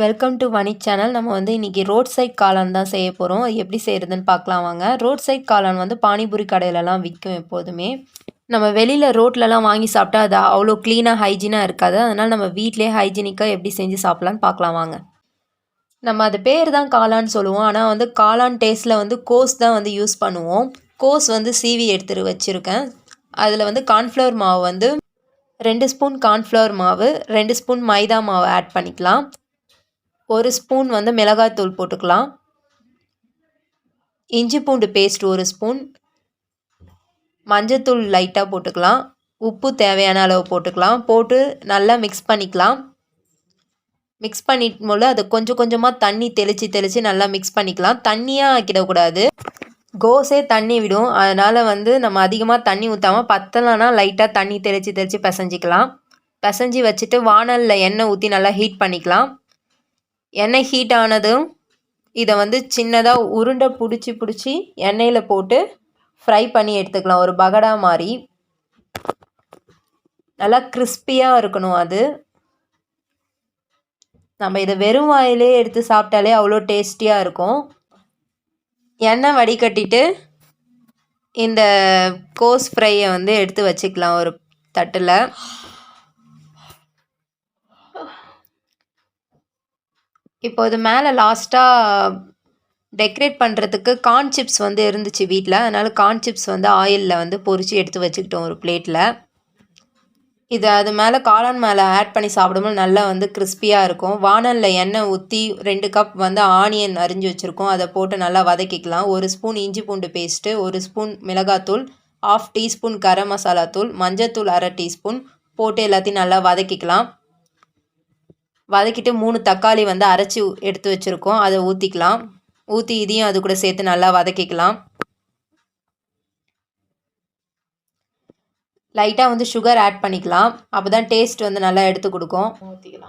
Welcome to Vanni channel நம்ம வந்து இன்றைக்கி ரோட் சைட் காளான் தான் செய்ய போகிறோம் அது எப்படி செய்கிறதுன்னு பார்க்கலாம் வாங்க. ரோட் சைட் காளான் வந்து பானிபூரி கடையிலலாம் விற்கும் எப்போதுமே. நம்ம வெளியில் ரோட்லலாம் வாங்கி சாப்பிட்டா அது அவ்வளோ க்ளீனாக ஹைஜீனாக இருக்காது. அதனால் நம்ம வீட்டிலே ஹைஜீனிக்காக எப்படி செஞ்சு சாப்பிட்லான்னு பார்க்கலாம் வாங்க. நம்ம அது பேர் தான் காளான்னு சொல்லுவோம். ஆனால் வந்து காளான் டேஸ்ட்டில் வந்து கோஸ் தான் வந்து யூஸ் பண்ணுவோம். கோஸ் வந்து சீவி எடுத்துட்டு வச்சுருக்கேன். அதில் வந்து கார்ன்ஃப்ளவர் மாவு வந்து ரெண்டு ஸ்பூன் கார்ன்ஃப்ளவர் மாவு ரெண்டு ஸ்பூன் மைதா மாவு ஆட் பண்ணிக்கலாம். ஒரு ஸ்பூன் வந்து மிளகாய்த்தூள் போட்டுக்கலாம். இஞ்சி பூண்டு பேஸ்ட் ஒரு ஸ்பூன். மஞ்சத்தூள் லைட்டாக போட்டுக்கலாம். உப்பு தேவையான அளவு போட்டுக்கலாம். போட்டு நல்லா மிக்ஸ் பண்ணிக்கலாம். மிக்ஸ் பண்ணிட்டு போல அதை கொஞ்சம் கொஞ்சமாக தண்ணி தெளித்து தெளித்து நல்லா மிக்ஸ் பண்ணிக்கலாம். தண்ணியாக ஆக்கிடக்கூடாது. கோஸே தண்ணி விடும். அதனால் வந்து நம்ம அதிகமாக தண்ணி ஊற்றாமல் பத்தலைன்னா லைட்டாக தண்ணி தெளித்து தெளித்து பிசைஞ்சிக்கலாம். பிசைஞ்சி வச்சுட்டு வானலில் எண்ணெய் ஊற்றி நல்லா ஹீட் பண்ணிக்கலாம். எண்ணெய் ஹீட் ஆனதும் இதை வந்து சின்னதாக உருண்டை பிடிச்சி பிடிச்சி எண்ணெயில் போட்டு ஃப்ரை பண்ணி எடுத்துக்கலாம். ஒரு பகடா மாதிரி. நல்லா கிறிஸ்பியாக இருக்கணும் அது. நம்ம இதை வெறும் வாயிலே எடுத்து சாப்பிட்டாலே அவ்வளோ டேஸ்டியாக இருக்கும். எண்ணெய் வடிகட்டிட்டு இந்த கோஸ் ஃப்ரையை வந்து எடுத்து வச்சுக்கலாம் ஒரு தட்டில். இப்போ இது மேலே லாஸ்ட்டாக டெக்கரேட் பண்ணுறதுக்கு கார்ன் சிப்ஸ் வந்து இருந்துச்சு வீட்டில் அதனால் கார்ன் சிப்ஸ் வந்து ஆயிலில் வந்து பொரித்து எடுத்து வச்சுக்கிட்டோம் ஒரு பிளேட்டில் இது அது மேலே காளான் மேலே ஆட் பண்ணி சாப்பிடும்போது நல்லா வந்து கிறிஸ்பியாக இருக்கும். வானலில் எண்ணெய் ஊற்றி ரெண்டு கப் வந்து ஆனியன் அரிஞ்சு வச்சுருக்கோம். அதை போட்டு நல்லா வதக்கிக்கலாம். ஒரு ஸ்பூன் இஞ்சி பூண்டு பேஸ்ட்டு ஒரு ஸ்பூன் மிளகாத்தூள் ஆஃப் டீஸ்பூன் கரம் மசாலா தூள் மஞ்சத்தூள் அரை டீஸ்பூன் போட்டு எல்லாத்தையும் நல்லா வதக்கிக்கலாம். வதக்கிட்டு மூணு தக்காளி வந்து அரைச்சி எடுத்து வச்சுருக்கோம். அதை ஊற்றிக்கலாம் ஊற்றி இதையும் அது கூட சேர்த்து நல்லா வதக்கிக்கலாம். லைட்டாக வந்து சுகர் ஆட் பண்ணிக்கலாம். அப்போ தான் டேஸ்ட் வந்து நல்லா எடுத்து கொடுக்கும்.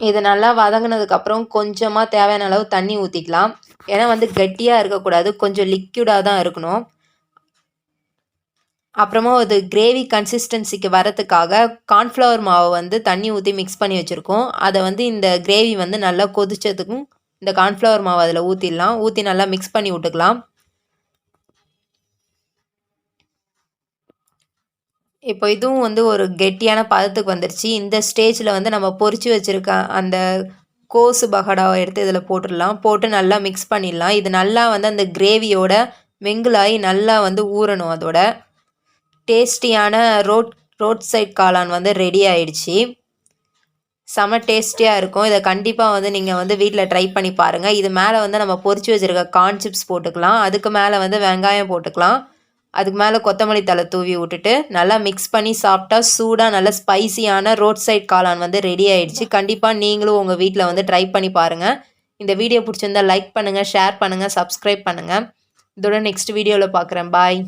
இது நல்லா வதங்கினதுக்கப்புறம் கொஞ்சமாக தேவையான அளவு தண்ணி ஊற்றிக்கலாம் ஏன்னா வந்து கட்டியாக இருக்கக்கூடாது. கொஞ்சம் லிக்யூடாக தான் இருக்கணும். அப்புறமா அது கிரேவி கன்சிஸ்டன்சிக்கு வரத்துக்காக கார்ன்ஃப்ளவர் மாவை வந்து தண்ணி ஊற்றி மிக்ஸ் பண்ணி வச்சுருக்கோம். அதை வந்து இந்த கிரேவி வந்து நல்லா கொதிச்சதுக்கும் இந்த கார்ன்ஃப்ளவர் மாவு அதில் ஊற்றிடலாம் ஊற்றி நல்லா மிக்ஸ் பண்ணி விட்டுக்கலாம். இப்போ இதுவும் வந்து ஒரு கெட்டியான பதத்துக்கு வந்துருச்சு. இந்த ஸ்டேஜில் வந்து நம்ம பொறிச்சு வச்சுருக்க அந்த கோசு பகடாவை எடுத்து இதில் போட்டுடலாம். போட்டு நல்லா மிக்ஸ் பண்ணிடலாம். இது நல்லா வந்து அந்த கிரேவியோட மிங்கிளாகி நல்லா வந்து ஊறணும் அதோட. டேஸ்டியான ரோட் ரோட் சைட் காளான் வந்து ரெடி ஆயிடுச்சு. செம டேஸ்டியாக இருக்கும். இதை கண்டிப்பாக வந்து நீங்கள் வந்து வீட்டில் ட்ரை பண்ணி பாருங்கள் இது மேலே வந்து நம்ம பொறிச்சு வச்சுருக்க கார்ன் சிப்ஸ் போட்டுக்கலாம். அதுக்கு மேலே வந்து வெங்காயம் போட்டுக்கலாம். அதுக்கு மேலே கொத்தமல்லி தலை தூவி விட்டுட்டு நல்லா மிக்ஸ் பண்ணி சாப்பிட்டா சூடாக நல்ல ஸ்பைசியான ரோட் சைட் காளான் வந்து ரெடி ஆயிடுச்சு. கண்டிப்பாக நீங்களும் உங்கள் வீட்டில் வந்து ட்ரை பண்ணி பாருங்கள் இந்த வீடியோ பிடிச்சிருந்தா லைக் பண்ணுங்கள் ஷேர் பண்ணுங்கள் சப்ஸ்கிரைப் பண்ணுங்கள் இதோட நெக்ஸ்ட் வீடியோவில் பார்க்குறேன் பாய்